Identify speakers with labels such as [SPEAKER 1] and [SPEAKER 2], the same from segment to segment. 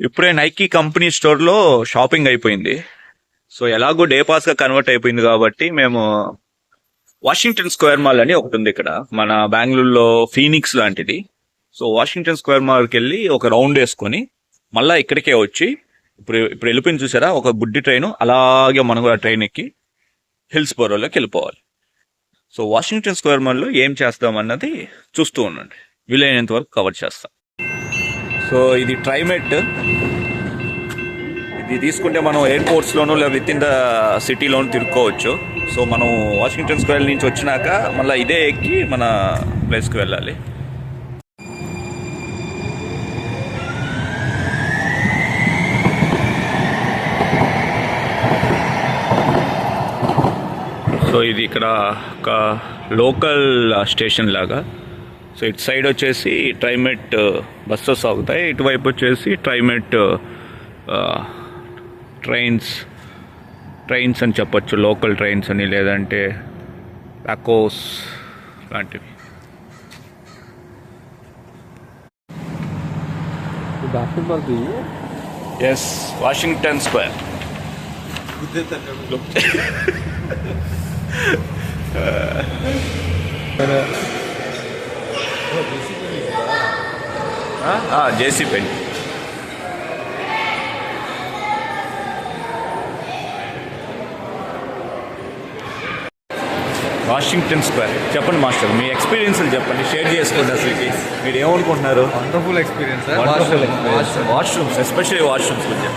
[SPEAKER 1] ఇప్పుడే Nike company స్టోర్లో shopping అయిపోయింది. సో ఎలాగో డే పాస్గా కన్వర్ట్ అయిపోయింది కాబట్టి మేము వాషింగ్టన్ స్క్వేర్ మాల్ అని ఒకటి ఉంది ఇక్కడ. మన బెంగళూరులో ఫీనిక్స్ లాంటిది. సో వాషింగ్టన్ స్క్వేర్ మాల్కి వెళ్ళి ఒక రౌండ్ వేసుకొని మళ్ళా ఇక్కడికే వచ్చి ఇప్పుడు ఇప్పుడు వెళ్ళిపోయింది చూసారా? ఒక బుడ్డి ట్రైన్ అలాగే మనం కూడా ట్రైన్ ఎక్కి హిల్స్ బోరోలోకి వెళ్ళిపోవాలి. సో వాషింగ్టన్ స్క్వేర్ మాల్లో ఏం చేస్తాం అన్నది చూస్తూ ఉండండి. వీలైనంత వరకు కవర్ చేస్తాం. సో ఇది ట్రైమెట్. ఇది తీసుకుంటే మనం ఎయిర్పోర్ట్స్లోను లేదా విత్ ఇన్ ద సిటీలోను తిరుక్కోవచ్చు. సో మనం వాషింగ్టన్ స్క్వేర్ నుంచి వచ్చినాక మళ్ళీ ఇదే ఎక్కి మన ప్లేస్కి వెళ్ళాలి. సో ఇది ఇక్కడ ఒక లోకల్ స్టేషన్ లాగా. సో ఇటు సైడ్ వచ్చేసి ట్రైమెట్ బస్సెస్ ఆగుతాయి. ఇటువైపు వచ్చేసి ట్రైమెట్ ట్రైన్స్ ట్రైన్స్ అని చెప్పొచ్చు లోకల్ ట్రైన్స్ అని లేదంటే టాకోస్ లాంటివి.
[SPEAKER 2] Basketball
[SPEAKER 1] yes Washington Square JC Penn Washington Square. చెప్పండి మాస్టర్ మీ ఎక్స్పీరియన్స్ చెప్పండి షేర్ చేసుకోండి అసలుకి. మీరు ఏమనుకుంటున్నారు
[SPEAKER 2] wonderful experience
[SPEAKER 1] washrooms especially washrooms గురించి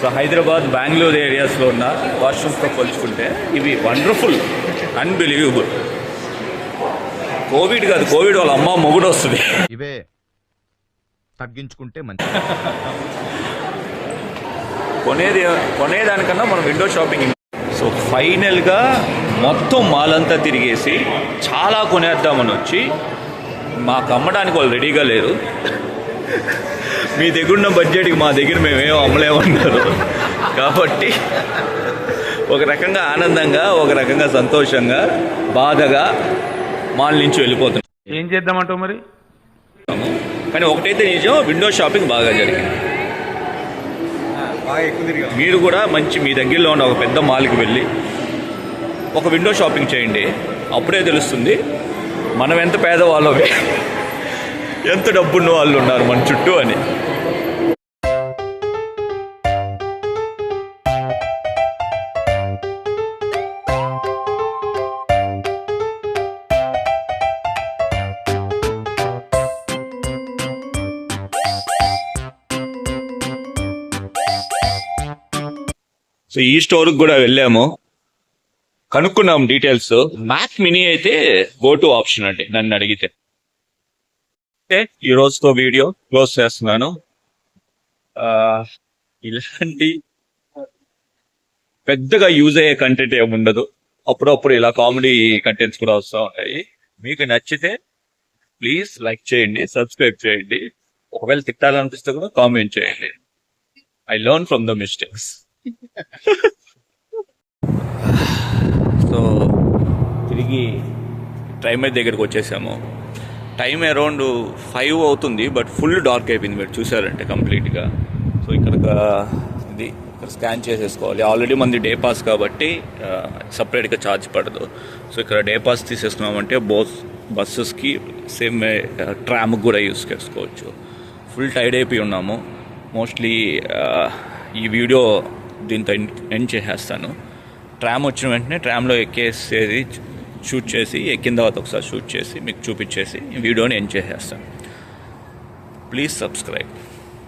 [SPEAKER 1] సో హైదరాబాద్ బెంగళూరు ఏరియాస్లో ఉన్న వాష్రూమ్స్తో పోల్చుకుంటే ఇవి వండర్ఫుల్ అన్బిలీవబుల్ కోవిడ్ కాదు కోవిడ్ వాళ్ళ అమ్మ మొగుడు వస్తుంది.
[SPEAKER 3] ఇవే. తగ్గించుకుంటే మంచిది.
[SPEAKER 1] కొనేది కొనేదానికన్నా మనం విండో షాపింగ్ సో ఫైనల్గా మొత్తం మాల్ అంతా తిరిగేసి చాలా కొనేద్దామని వచ్చి మాకు అమ్మడానికి వాళ్ళు రెడీగా లేరు. మీ దగ్గర ఉన్న బడ్జెట్కి మా దగ్గర మేమేం అమ్మలేమన్నారు. కాబట్టి ఒక రకంగా ఆనందంగా ఒక రకంగా సంతోషంగా బాధగా మాల్ నుంచి వెళ్ళిపోతున్నాం.
[SPEAKER 2] ఏం చేద్దామంటావు మరి?
[SPEAKER 1] కానీ ఒకటైతే నిజం విండో షాపింగ్ బాగా జరిగింది. మీరు కూడా మంచి మీ దగ్గరలో ఉన్న ఒక పెద్ద మాల్కి వెళ్ళి ఒక విండో షాపింగ్ చేయండి. అప్పుడే తెలుస్తుంది మనం ఎంత పేదవాళ్ళమే ఎంత డబ్బున్న వాళ్ళు ఉన్నారు మన చుట్టూ అని. సో ఈ స్టోర్కి కూడా వెళ్ళాము. కనుక్కున్నాం డీటెయిల్స్ మ్యాక్ మినీ అయితే గో టు ఆప్షన్ అండి నన్ను అడిగితే. ఈ రోజుతో వీడియో క్లోజ్ చేస్తున్నాను. ఇలాంటి పెద్దగా యూజ్ అయ్యే కంటెంట్ ఏముండదు అప్పుడప్పుడు ఇలా కామెడీ కంటెంట్స్ కూడా వస్తూ ఉంటాయి. మీకు నచ్చితే ప్లీజ్ లైక్ చేయండి సబ్స్క్రైబ్ చేయండి. ఒకవేళ తిట్టాలనిపిస్తే కూడా కామెంట్ చేయండి. I learn from the mistakes so తిరిగి ట్రైమర్ దగ్గరికి వచ్చేసాము. టైం అరౌండ్ ఫైవ్ అవుతుంది బట్ ఫుల్ డార్క్ అయిపోయింది మీరు చూసారంటే కంప్లీట్గా సో ఇక్కడ ఇది ఇక్కడ స్కాన్ చేసేసుకోవాలి. ఆల్రెడీ మంది డే పాస్ కాబట్టి సపరేట్గా ఛార్జ్ పడదు. సో ఇక్కడ డే పాస్ తీసేసుకున్నామంటే బోస్ బస్సెస్కి సేమ్ ట్రామ్కి కూడా యూస్ చేసుకోవచ్చు. ఫుల్ టైడ్ అయిపోయి ఉన్నాము. మోస్ట్లీ ఈ వీడియో దీంతో ఎండ్ చేసేస్తాను. ట్రామ్ వచ్చిన వెంటనే ట్రామ్లో ఎక్కేసేది షూట్ చేసి ఎక్కిన తర్వాత ఒకసారి షూట్ చేసి మీకు చూపించేసి వీడియోని ఎండ్ చేసేస్తాను. Please subscribe.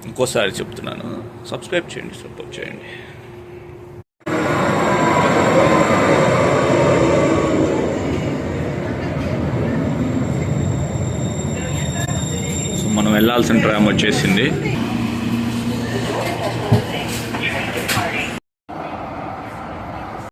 [SPEAKER 1] ఇంకోసారి చెప్తున్నాను. సబ్స్క్రైబ్ చేయండి సపోర్ట్ చేయండి. సో మనం వెళ్ళాల్సిన ట్రామ్ వచ్చేసింది.